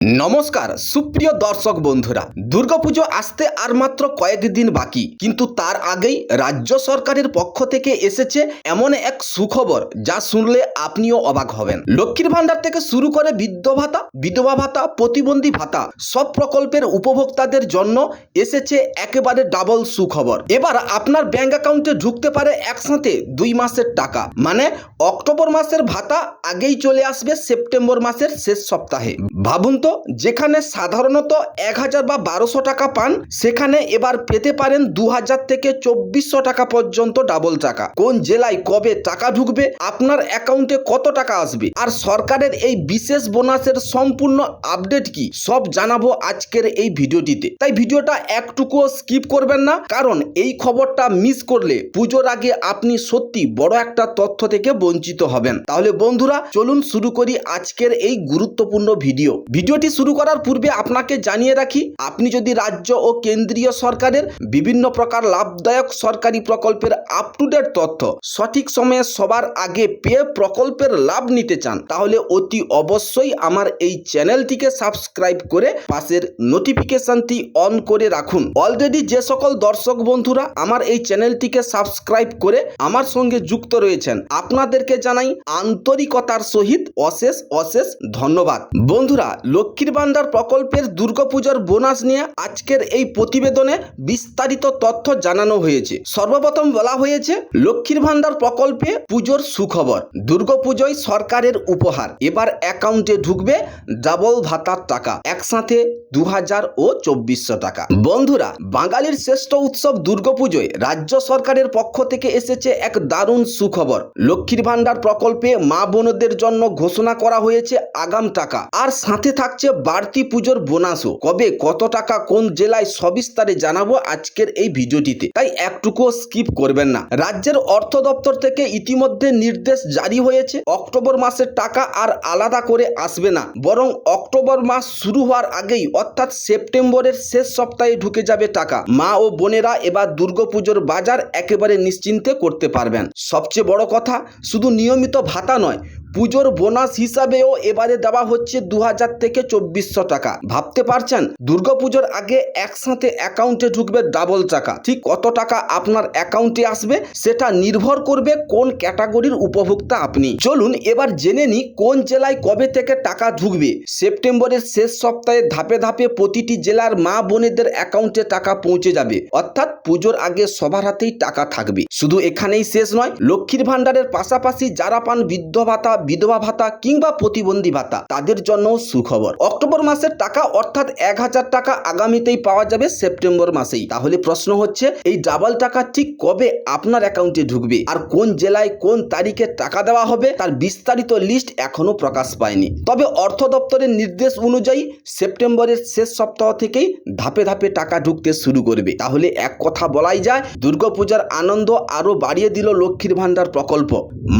নমস্কার, সুপ্রিয় দর্শক বন্ধুরা। দুর্গাপুজো আসতে আর মাত্র কয়েকদিন বাকি, কিন্তু তার আগেই রাজ্য সরকারের পক্ষ থেকে এসেছে এমন এক সুখবর, যা শুনলে আপনিও অবাক হবেন। লক্ষ্মীর ভান্ডার থেকে শুরু করে বৃদ্ধ ভাতা, বিধবা ভাতা, প্রতিবন্ধী ভাতা, সব প্রকল্পের উপভোক্তাদের জন্য এসেছে একেবারে ডাবল সুখবর। এবার আপনার ব্যাংক অ্যাকাউন্টে ঢুকতে পারে একসাথে দুই মাসের টাকা মানে অক্টোবর মাসের ভাতা আগেই চলে আসবে সেপ্টেম্বর মাসের শেষ সপ্তাহে। ভাবুন তো, যেখানে সাধারণত এক হাজার বা বারোশো টাকা পান, সেখানে এবার পেতে পারেন দু হাজার থেকে চব্বিশশো টাকা পর্যন্ত ডাবল টাকা। কোন জেলায় কবে টাকা ঢুকবে, আপনার অ্যাকাউন্টে কত টাকা আসবে, আর সরকারের এই বিশেষ বোনাসের সম্পূর্ণ আপডেট কি, সব জানাব আজকের এই ভিডিওটিতে। তাই ভিডিওটা একটুকুও স্কিপ করবেন না, কারণ এই খবরটা মিস করলে পুজোর আগে আপনি সত্যি বড় একটা তথ্য থেকে বঞ্চিত হবেন। তাহলে বন্ধুরা, চলুন শুরু করি আজকের এই গুরুত্বপূর্ণ ভিডিও। ভিডিওটি শুরু করার পূর্বে আপনাকে জানিয়ে রাখি, আপনি যদি রাজ্য ও কেন্দ্রীয় সরকারের বিভিন্ন প্রকার লাভদায়ক সরকারি প্রকল্পের আপ টু ডেট তথ্য সঠিক সময়ে সবার আগে পেয়ে প্রকল্পের লাভ নিতে চান, তাহলে অতি অবশ্যই আমার এই চ্যানেলটিকে সাবস্ক্রাইব করে পাশের নোটিফিকেশনটি অন করে রাখুন। অলরেডি যে সকল দর্শক বন্ধুরা আমার এই চ্যানেলটিকে সাবস্ক্রাইব করে আমার সঙ্গে যুক্ত রয়েছেন, আপনাদেরকে জানাই আন্তরিকতার সহিত অশেষ অশেষ ধন্যবাদ। বন্ধুরা লক্ষ্মীর ভান্ডার প্রকল্পের দুর্গাপুজোর বোনাস নিয়ে আজকের এই প্রতিবেদনে বিস্তারিত তথ্য জানানো হয়েছে। সর্বপ্রথম বলা হয়েছে, লক্ষ্মীর ভান্ডার প্রকল্পে পুজোর সুখবর, দুর্গাপুজোয় সরকারের উপহার। এবার অ্যাকাউন্টে ঢুকবে ডাবল ভাতার টাকা। একসাথে দু হাজার ও চব্বিশশো টাকা। বন্ধুরা, বাঙালির শ্রেষ্ঠ উৎসব দুর্গাপুজোয় রাজ্য সরকারের পক্ষ থেকে এসেছে এক দারুণ সুখবর। লক্ষ্মীর ভান্ডার প্রকল্পে মা বোনদের জন্য ঘোষণা করা হয়েছে আগাম টাকা। আর সাথে থাকছে বাড়তি পুজোর বোনাসও। কবে, কত টাকা, কোন জেলায় সবিস্তারে জানাব আজকের এই ভিডিওটিতে। তাই একটুকুও স্কিপ করবেন না। রাজ্যের অর্থ দপ্তর থেকে ইতিমধ্যে নির্দেশ জারি হয়েছে, অক্টোবর মাসের টাকা আর আলাদা করে আসবে না। বরং অক্টোবর মাস শুরু হওয়ার আগেই, অর্থাৎ সেপ্টেম্বরের শেষ সপ্তাহে ঢুকে যাবে টাকা। মা ও বোনেরা এবার দুর্গাপুজোর বাজার একেবারে নিশ্চিন্তে করতে পারবেন। সবচেয়ে বড় কথা, শুধু নিয়মিত ভাতা নয় পুজোর বোনাস হিসাবেও এবারে দেওয়া হচ্ছে দু হাজার থেকে চব্বিশশো টাকা। ভাবতে পারছেন? দুর্গাপুজোর আগে একসাথে অ্যাকাউন্টে ঢুকবে ডাবল টাকা ঠিক কত টাকা আপনার অ্যাকাউন্টে আসবে সেটা নির্ভর করবে কোন ক্যাটাগরির উপভোক্তা আপনি। চলুন এবার জেনে নিই কোন জেলায় কবে থেকে টাকা ঢুকবে। সেপ্টেম্বরের শেষ সপ্তাহে ধাপে ধাপে প্রতিটি জেলার মা বোনেদের অ্যাকাউন্টে টাকা পৌঁছে যাবে। অর্থাৎ পুজোর আগে সবার হাতেই টাকা থাকবে। শুধু এখানেই শেষ নয়, লক্ষ্মীর ভাণ্ডারের পাশাপাশি যারা পান বৃদ্ধ ভাতা বিধবা ভাতা কিংবা প্রতিবন্ধী ভাতা, তাদের জন্য সুখবর। অক্টোবর মাসের টাকা অর্থাৎ এক হাজার টাকা আগামীতেই পাওয়া যাবে সেপ্টেম্বর মাসেই। তাহলে প্রশ্ন হচ্ছে, এই ডাবল টাকা ঠিক কবে আপনার অ্যাকাউন্টে ঢুকবে? আর কোন জেলায় কোন তারিখে টাকা দেওয়া হবে, তার বিস্তারিত লিস্ট এখনও প্রকাশ পায়নি। তবে অর্থ দপ্তরের নির্দেশ অনুযায়ী সেপ্টেম্বরের শেষ সপ্তাহ থেকেই ধাপে ধাপে টাকা ঢুকতে শুরু করবে। তাহলে এক কথা বলাই যায়, দুর্গাপূজার আনন্দ আরও বাড়িয়ে দিল লক্ষ্মীর ভাণ্ডার প্রকল্প।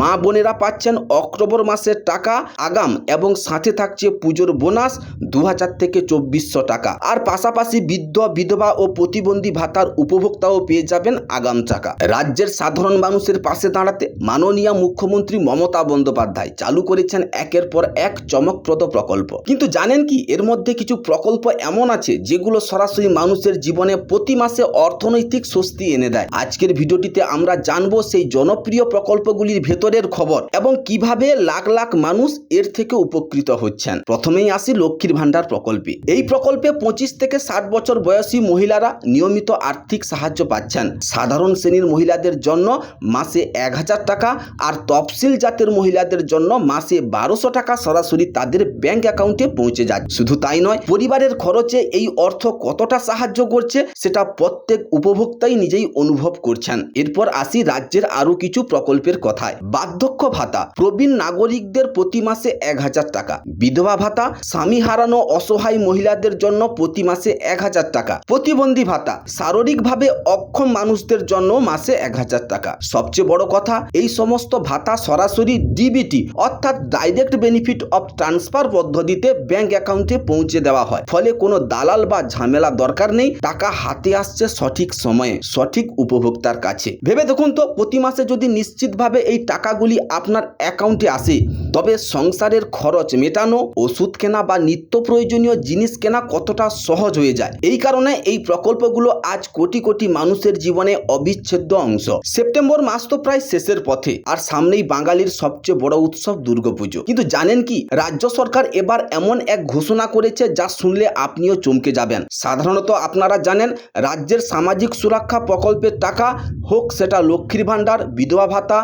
মা বোনেরা পাচ্ছেন অক্টোবর মাসের টাকা, আগাম এবং সাথে থাকছে পুজোর বোনাস দু হাজার থেকে চব্বিশশো টাকা। আর পাশাপাশি বৃদ্ধ, বিধবা ও প্রতিবন্ধী ভাতার উপভোক্তাও পেয়ে যাবেন আগাম টাকা। রাজ্যের সাধারণ মানুষের পাশে দাঁড়াতে মাননীয় মুখ্যমন্ত্রী মমতা বন্দ্যোপাধ্যায় চালু করেছেন একের পর এক চমকপ্রদ প্রকল্প। কিন্তু জানেন কি, এর মধ্যে কিছু প্রকল্প এমন আছে যেগুলো সরাসরি মানুষের জীবনে প্রতি মাসে অর্থনৈতিক স্বস্তি এনে দেয়। আজকের ভিডিওটিতে আমরা জানব সেই জনপ্রিয় প্রকল্পগুলির ভেতরের খবর এবং কীভাবে লাখ লাখ মানুষ এর থেকে উপকৃত হচ্ছেন। প্রথমেই আসি লক্ষ্মীর ভান্ডার প্রকল্পে। এই প্রকল্পে পঁচিশ থেকে ষাট বছর বয়সী মহিলারা নিয়মিত আর্থিক সাহায্য পাচ্ছেন। সাধারণ শ্রেণির মহিলাদের জন্য মাসে এক হাজার টাকা আর তফসিল জাতের মহিলাদের জন্য মাসে বারোশো টাকা সরাসরি তাদের ব্যাংক অ্যাকাউন্টে পৌঁছে যায়। শুধু তাই নয়, পরিবারের খরচে এই অর্থ কতটা সাহায্য করছে সেটা প্রত্যেক উপভোক্তাই নিজেই অনুভব করছেন। এরপর আসি রাজ্যের আরও কিছু প্রকল্পের কথায়। বার্ধক্য ভাতা। প্রবীণ নাগরিকদের প্রতি মাসে এক হাজার টাকা। বিধবা ভাতা, স্বামী হারানো অসহায় মহিলাদের জন্য প্রতি মাসে এক হাজার টাকা। প্রতিবন্ধী ভাতা, শারীরিকভাবে অক্ষম মানুষদের জন্য মাসে এক হাজার টাকা। সবচেয়ে বড় কথা, এই সমস্ত ভাতা সরাসরি ডিবিটি অর্থাৎ ডাইরেক্ট বেনিফিট অফ ট্রান্সফার পদ্ধতিতে ব্যাংক অ্যাকাউন্টে পৌঁছে দেওয়া হয়। ফলে কোনো দালাল বা ঝামেলা দরকার নেই, টাকা হাতে আসছে সঠিক সময়ে, সঠিক উপভোক্তার কাছে। ভেবে দেখুন তো, প্রতি মাসে যদি নিশ্চিতভাবে এই টাকাগুলি আপনার অ্যাকাউন্টে আসে তবে সংসারের খরচ মেটানো, ওষুধ কেনা বা নিত্য প্রয়োজনীয় জিনিস কেনা কতটা সহজ হয়ে যায়? এই কারণে এই প্রকল্পগুলো আজ কোটি কোটি মানুষের জীবনে অবিচ্ছেদ্য অংশ। সেপ্টেম্বর মাস তো প্রায় শেষের পথে, আর সামনেই বাঙালির সবচেয়ে বড় উৎসব দুর্গাপুজো। কিন্তু জানেন কি, রাজ্য সরকার এবার এমন এক ঘোষণা করেছে যা শুনলে আপনিও চমকে যাবেন। সাধারণত আপনারা জানেন, রাজ্যের সামাজিক সুরক্ষা প্রকল্পের টাকা হোক সেটা লক্ষ্মীর ভাণ্ডার, বিধবা ভাতা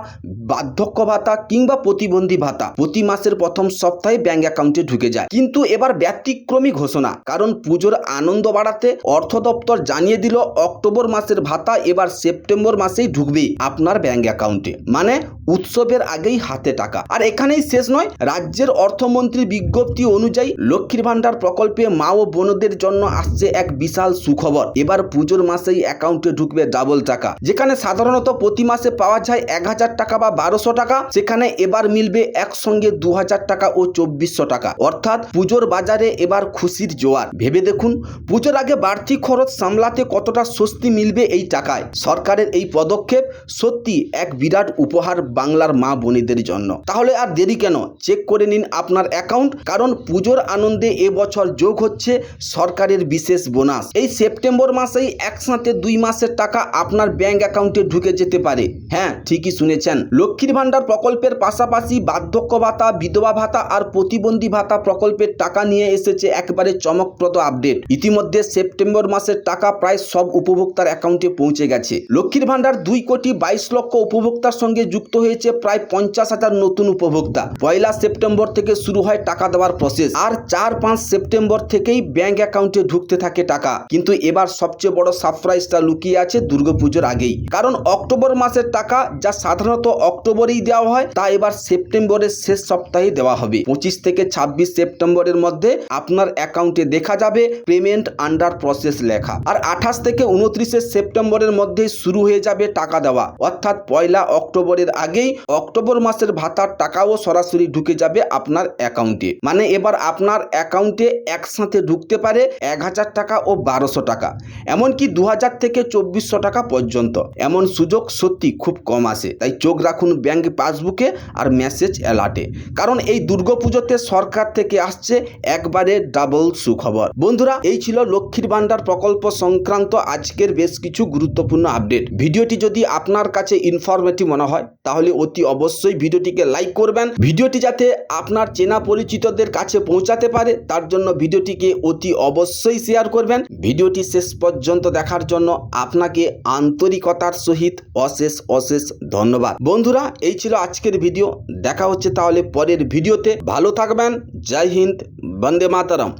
বার্ধক্য ভাতা কিংবা প্রতিবন্ধী ভাতা প্রতি মাসের প্রথম সপ্তাহে ব্যাংক অ্যাকাউন্টে ঢুকে যায়। কিন্তু এবার ব্যতিক্রমী ঘোষণা, কারণ পুজোর আনন্দ বাড়াতে অর্থ দপ্তর জানিয়ে দিল, অক্টোবর মাসের ভাতা এবার সেপ্টেম্বর মাসেই ঢুকবে আপনার ব্যাংক অ্যাকাউন্টে। মানে উৎসবের আগেই হাতে টাকা। আর এখানেই শেষ নয়, রাজ্যের অর্থমন্ত্রীর বিজ্ঞপ্তি অনুযায়ী লক্ষ্মীর ভাণ্ডার প্রকল্পে মা ও বোনদের জন্য আসছে এক বিশাল সুখবর। এবার পুজোর মাসেই অ্যাকাউন্টে ঢুকবে ডাবল টাকা, যেখানে সাধারণত প্রতি মাসে পাওয়া যায় এক হাজার টাকা বা বারোশো টাকা, সেখানে এবার মিলবে একসঙ্গে দু হাজার টাকা ও চব্বিশশো টাকা। অর্থাৎ পুজোর বাজারে এবার খুশির জোয়ার। ভেবে দেখুন, পুজোর আগে বাড়তি খরচ সামলাতে কতটা স্বস্তি মিলবে এই টাকায়। সরকারের এই পদক্ষেপ সত্যি এক বিরাট উপহার বাংলার মা বোনেদের জন্য। তাহলে আর দেরি কেন? চেক করে নিন আপনার অ্যাকাউন্ট, কারণ পুজোর আনন্দে এবছর যোগ হচ্ছে সরকারের বিশেষ বোনাস। এই সেপ্টেম্বর মাসেই একসাথে দুই মাসের টাকা আপনার ব্যাংক অ্যাকাউন্টে ঢুকে যেতে পারে। হ্যাঁ ঠিকই শুনেছেন। লক্ষ্মীর ভাণ্ডার প্রকল্পের পাশাপাশি বার্ধক্য ভাতা বিধবা ভাতা আর প্রতিবন্ধী ভাতা প্রকল্পের টাকা নিয়ে এসেছে একবারে চমকপ্রদ আপডেট। ইতিমধ্যে সেপ্টেম্বর মাসের টাকা প্রায় সব উপভোক্তার অ্যাকাউন্টে পৌঁছে গেছে। লক্ষ্মীর ভাণ্ডার দুই কোটি বাইশ লক্ষ উপভোক্তার সঙ্গে যুক্ত হয়েছে প্রায় পঞ্চাশ হাজার নতুন উপভোক্তা। পয়লা সেপ্টেম্বর থেকে শুরু হয় টাকা দেওয়ার প্রসেস আর চার পাঁচ সেপ্টেম্বর থেকেই ব্যাংক অ্যাকাউন্টে ঢুকতে থাকে টাকা। কিন্তু এবার সবচেয়ে বড় সারপ্রাইজটা লুকিয়ে আছে দুর্গাপুজোর আগেই। কারণ অক্টোবর মাসের টাকা যা সাধারণত অক্টোবরেই দেওয়া হয়, তা এবার সেপ্টেম্বরের শেষ সপ্তাহে দেওয়া হবে। পঁচিশ থেকে ছাব্বিশ সেপ্টেম্বরের মধ্যে আপনার অ্যাকাউন্টে দেখা যাবে পেমেন্ট আন্ডার প্রসেস লেখা। আর আঠাশ থেকে উনত্রিশে সেপ্টেম্বরের মধ্যে শুরু হয়ে যাবে টাকা দেওয়া। অর্থাৎ পয়লা অক্টোবরের আগেই অক্টোবর মাসের ভাতার টাকাও সরাসরি ঢুকে যাবে আপনার অ্যাকাউন্টে। মানে এবার আপনার অ্যাকাউন্টে একসাথে ঢুকতে পারে এক হাজার টাকা ও বারোশো টাকা। এমনকি দু হাজার থেকে চব্বিশশো টাকা পর্যন্ত। এমন সুযোগ সত্যি খুব কম আসে। তাই চোখ রাখুন ব্যাংক পাসবুকে আর মেসেজ অ্যালার্টে। কারণ এই দুর্গাপুজোতে সরকার থেকে আসছে একবারে ডাবল সুখবর। বন্ধুরা, এই ছিল লক্ষ্মীর ভাণ্ডার প্রকল্প সংক্রান্ত আজকের বেশ কিছু গুরুত্বপূর্ণ আপডেট। ভিডিওটি যদি আপনার কাছে ইনফরমেটিভ মনে হয়, তাহলে অতি অবশ্যই ভিডিওটিকে লাইক করবেন। ভিডিওটি যাতে আপনার চেনা পরিচিতদের কাছে পৌঁছাতে পারে, তার জন্য ভিডিওটিকে অতি অবশ্যই শেয়ার করবেন। ভিডিওটি শেষ পর্যন্ত দেখার জন্য আপনাকে আন্তরিকতার সহিত অশেষ অশেষ ধন্যবাদ। বন্ধুরা, এই ছিল আজকের ভিডিও। দেখা হচ্ছে তাহলে পরের ভিডিওতে। ভালো থাকবেন। জয় হিন্দ। বন্দে মাতরম।